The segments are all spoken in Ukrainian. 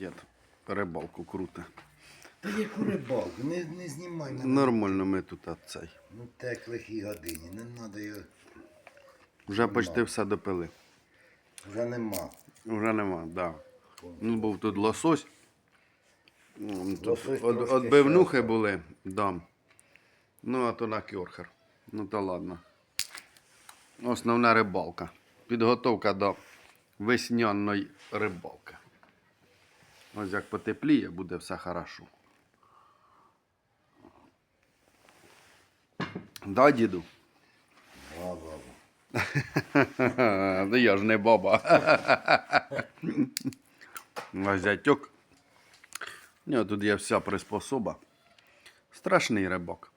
Дід рибалку круте. Та яку рибалку, не, не знімай мене. Нормально ми тут а цей. Ну так лихій годині, не треба його. Вже почти все допили. Вже нема. Вже нема, так. Да. Ну, був тут лосось. Тут Лосось от, трошки отбивнухи ще. були, да. Ну, а то на кьорхер. Ну то ладно. Основна рибалка. Підготовка до весняної рибалки. Ось як потепліє, буде все хорошо. Да, діду? А, баба. Да я ж не баба. А зятьок. У тут є вся приспособа. Страшний рибак.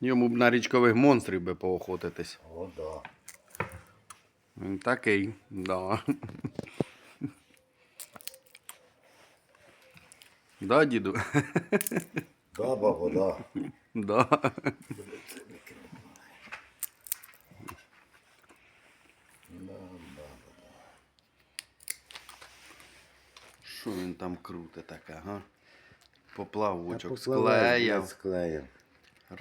Йому б на річкових монстрів би поохотитись. О, да. Він такий, да. Да, діду? Да, баба, да. Да. Що він там круте таке, га? Поплавочок склеяв, Склеїв.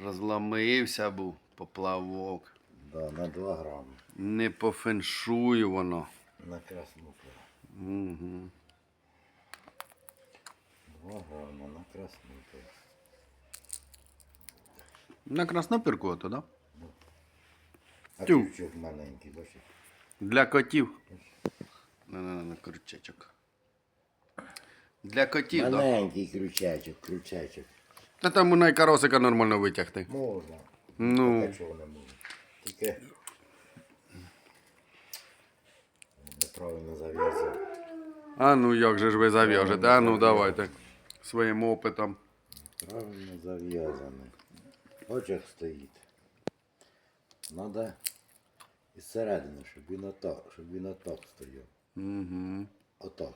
розламився був поплавок. Да, на 2 грами. Не по феншую воно. На красну. Угу. 2 грами на красну пиру. На краснопірку ото, да? А Тю. крючок маленький, бачиш? Для котів. На, на, на, крючечок. Для котів, так. Да. Маленький крючачок, крючачок. Та там у найкаросика нормально витягти. Можна. Ну. Поки чого не можна. Тільки неправильно зав'язав. А ну як же ж ви зав'яжете? А ну давайте. Своїм опитом. Правильно зав'язаний. Очах стоїть. Надо із середини, щоб він отак, щоб він отак стояв. Угу. Отак.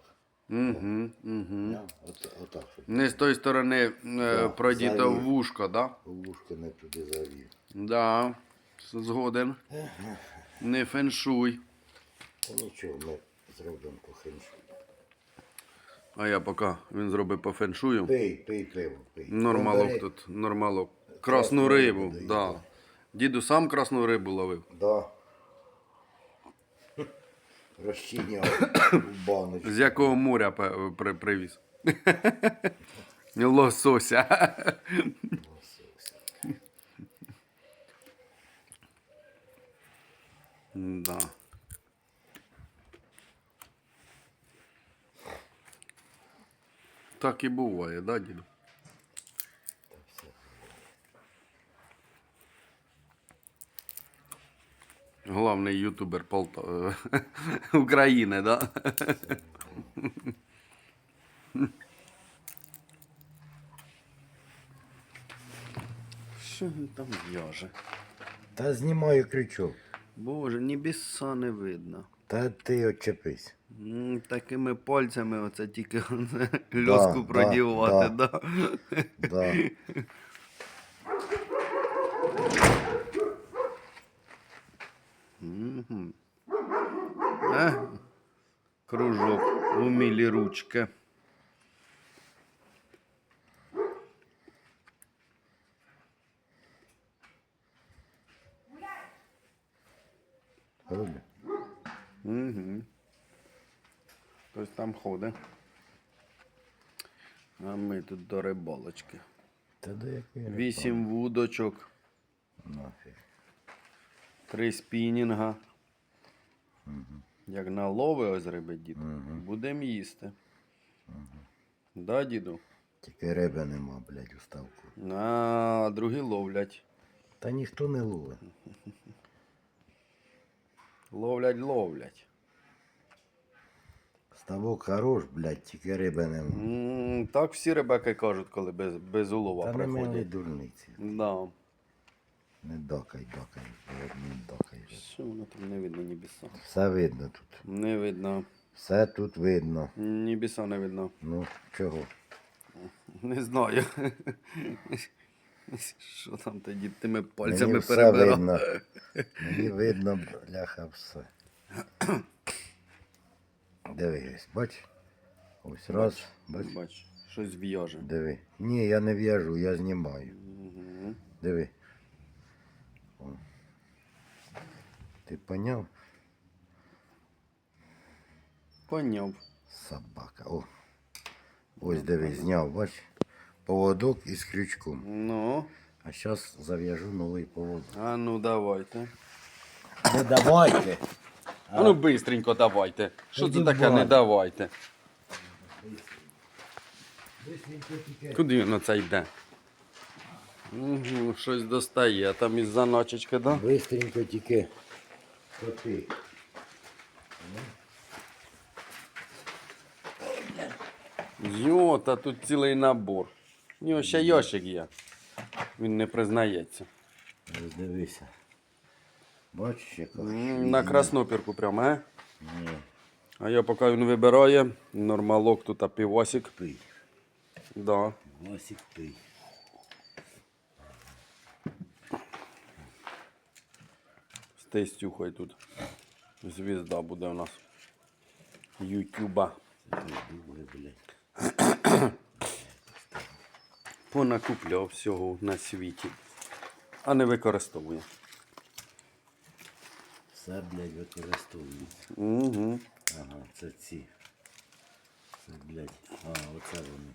Угу. Угу. От, отак, щоб Не з тої сторони е, продіто завів. вушко, да? вушко не туди завів. Да. Згоден. Не феншуй. Та нічого, ми зробимо по хиншу. А я поки він зробить по феншую. Пий, пий криво, пий. Нормалок тут, нормалок. Красну рибу, так. да. Діду сам красну рибу ловив. Да. Розчиняв в баночку. З якого моря пе- при, привіз? Лосося. Да. Так і буває, да, діду? Главний ютубер Полта... України, да? Що він там в'яже? Та знімаю крючок. Боже, ні біса не видно. Та ти очепись. М, Такими пальцями оце тільки льоску да, продівати, да. да. Да. Мгм. А? Кружок, умілі ручки. Роблю. Угу. Хтось. А ми тут до рибалочки. Та до якої Вісім вудочок, нафіг. три спінінга. Як налови ось риби, діду, будемо їсти. Да, діду? Тільки риби нема, блядь, у ставку. А, другі ловлять. Та ніхто не ловить. Ловлять, ловлять. Ставок хорош, блядь, тільки риби нема. М, Так всі рибаки кажуть, коли без, без улова Та не приходять. дурниці. Да. Не докай, докай, блядь, не докай. Що воно там не видно, ні. Все видно тут. Не видно. Все тут видно. Ні біса не видно. Ну, чого? Не знаю. Що там тоді тими пальцями Мені все перебирав. видно. Мені видно, бляха, все. Диви, ось, бач. Ось раз, бач. Бач, щось в'яже. Диви. Ні, я не в'яжу, я знімаю. Угу. Диви. О. Ти поняв? Поняв. Собака. О. Ось диви, зняв, бач. Поводок із крючком. Ну, А зараз зав'яжу новий поводок. а ну давайте. Не давайте. А ну бистренько давайте. Що це таке не давайте? Куди воно це йде? Угу, щось достає, а там із заначечки, да? Бистренько тільки коти. Йо, та тут цілий набор. У нього ще ящик є. Він не признається. Ось дивися. Бачиш, яка? На краснопірку прямо, а? Ні, А я поки він вибирає, нормалок тут а півосик. пий. Да. Васик пий. Тестюхою тут. Звізда буде у нас. Ютуба. Понакупляв всього на світі. А не використовує. Все, блядь, використовується. Угу. Ага, це ці. Це, блядь. А, оце вони.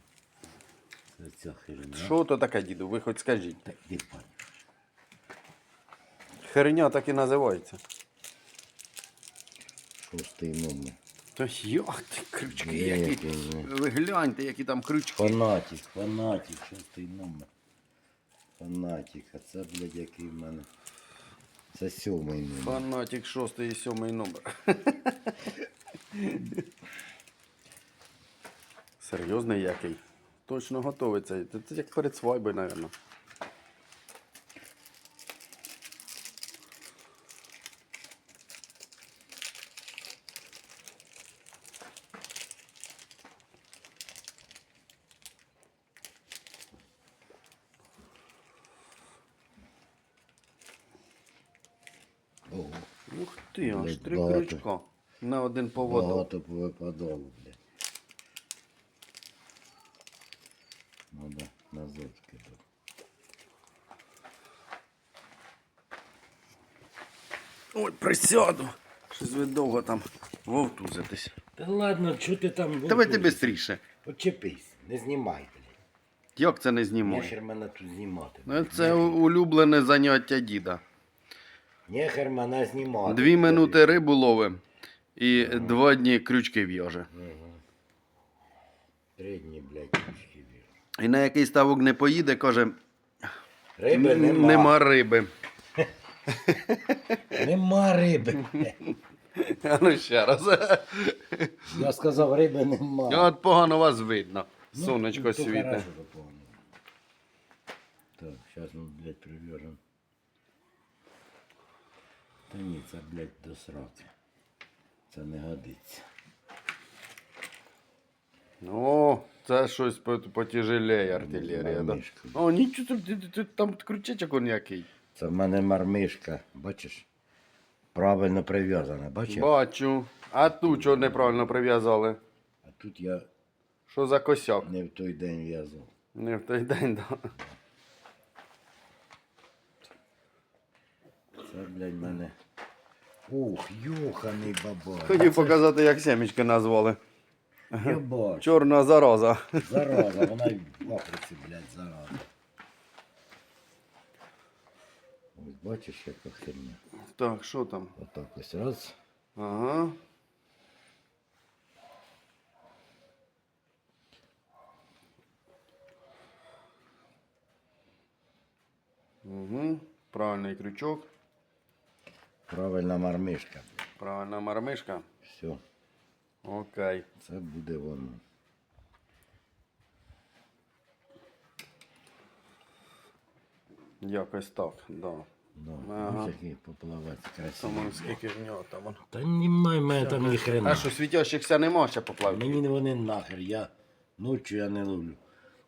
Це ця херня. Що то таке, діду? Ви хоч скажіть. Так, де пань? Херня так і називається. Шостий номер. То як ти крючки, Ні, які. які. Ви гляньте, які там крючки. Фанатик, фанатик, шостий номер. Фанатик, а це, блядь, який в мене. Це сьомий номер. Фанатик шостий і сьомий номер. Серйозний який? Точно готовий цей. Це, як перед свадьбою, мабуть. Ого, Ух ти, аж Блядь, три багато. крючка. На один поводок. багато повипадало, блядь. Надо назад кидати. Ой, присяду. Щось ви довго там вовтузитесь. Та ладно, що ти там Давайте швидше. Очепись, не знімай, блядь. Як це не знімає? Нехер мене тут знімати. Ну, Це у- улюблене заняття діда. Нехер мене знімати. Дві минути рибу ловим і два дні крючки в'яже. Ага. Три дні, блядь, трішки вірю. І на який ставок не поїде, каже, Риби «Н- нема. нема риби. Нема риби. А ну ще раз. Я сказав, риби нема. От погано вас видно. Ну, Сонечко що погано. Так, зараз ми, блядь, прив'яжемо. Та ні, це, блядь, до сраки. Це не годиться. О, це щось по- потяжелее артилерія. Да? Мармишка. О, нічого тут, тут- тут там крючечок он який. Це в мене мармишка, бачиш? Правильно прив'язана, бачиш? Бачу. А тут чого неправильно прив'язали? А тут я Що за косяк? не в той день в'язав. Не в той день, да. Це, блядь, мене. Ух, юханий баба. Хотів показати, як семечки назвали. Я бачу. Чорна зараза. Зараза, вона й в Африці, блядь, зараза. Ось бачиш, яка херня. Так, що там? Отак ось раз. Ага. Угу. Правильний крючок. Правильна мармишка. Правильна мармишка. Все, Окей. це буде воно. Якось так, да. Ну, Ага. ось який поплавець красивий. Тому скільки в нього там. воно. Та немає в мене там ні хрена. А що, світящихся нема ще поплавки? Мені вони нахер, я ночі я не ловлю.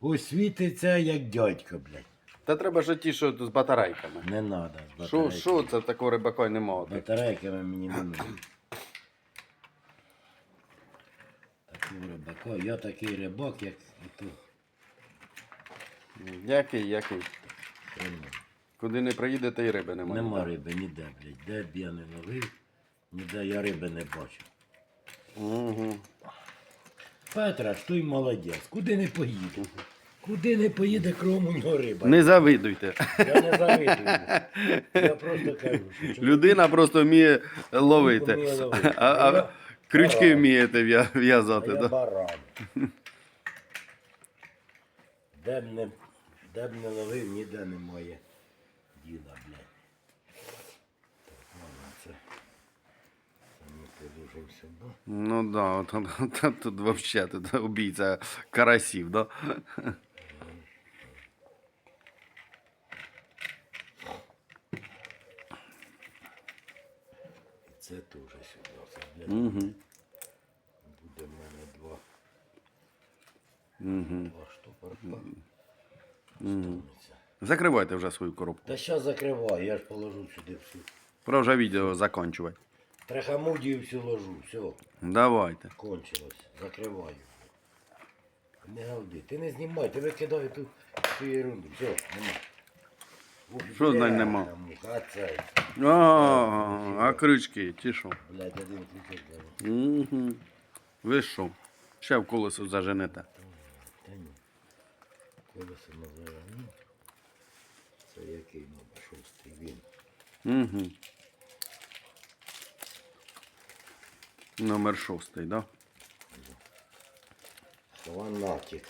Ось світиться як дядько, блядь. Та треба ж ті, що з батарейками. Не надо. з Що, батарейками. що це такого рибака й нема? Батарейками мені не нужно. рибака. Я такий рибак, як і то. Який, який. Нема. Куди не приїдете і риби немає. Нема риби ніде, блядь. Де б я не ловив, ніде я риби не бачив. Угу. Петра ж той молодець. Куди не поїде? Куди не поїде, нього риба. Не завидуйте. Я не завидую. Я просто кажу, що Людина просто вміє ловити. вміє ловити. А, а Я- крючки вмієте в'я- в'язати, я? Да? баран. Де б не, де б не ловив, ніде немає діла, блядь. Так, ладно, це, це ми положимо сюди. Ну да, от, от, от, тут вообще тут убійця карасів, да? Це теж сюди. Це, Угу. буде в мене два, Угу. два штопорка. Угу. Станеться. Закривайте вже свою коробку. Та зараз закриваю, я ж положу сюди всю. Пора вже відео закінчувати. Трахамудію всю ложу, все. Давайте. Кончилось. Закриваю. Не галди. Ти не знімай, ти викидай тут цю ерунду. Все, нема. Що бля, знань нема? муха, А цей. А, а крючки, ті що? Блядь, один треба. Угу. Ви що? Ще в колесо заженете. Та ні. Колесо називаємо. Це який номер? Шостий він. Угу. Номер шостий, так? да? Фанатик.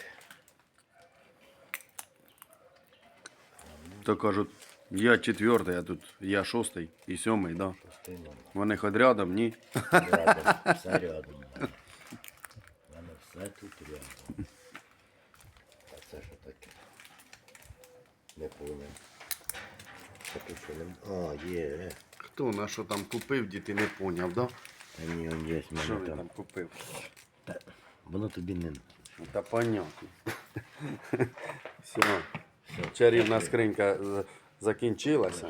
То кажуть, я четвертий, а тут я шостий і сьомий, да? Шостий номер. Вони хоч рядом, ні? Рядом. Все рядом. У мене все тут рядом. А це що таке? Не понял. Це тут що не... А, є. е. Хто на що там купив, діти не поняв, да? Та ні, он є в Що мене він там. там купив? Воно тобі не... Ну, Та понятно. Все. Чарівна скринька закінчилася.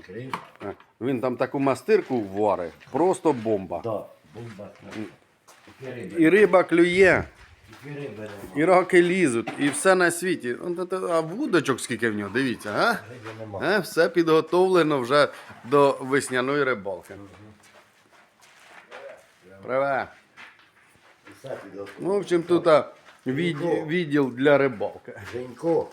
Він там таку мастирку варить, просто бомба. Да, бомба. І риба клює, і раки лізуть, і все на світі. Та- А вудочок скільки в нього, дивіться, а? Нема. Е, Все підготовлено вже до весняної рибалки. Привет. Ну, в общем, тут відділ для рибалки. Женько,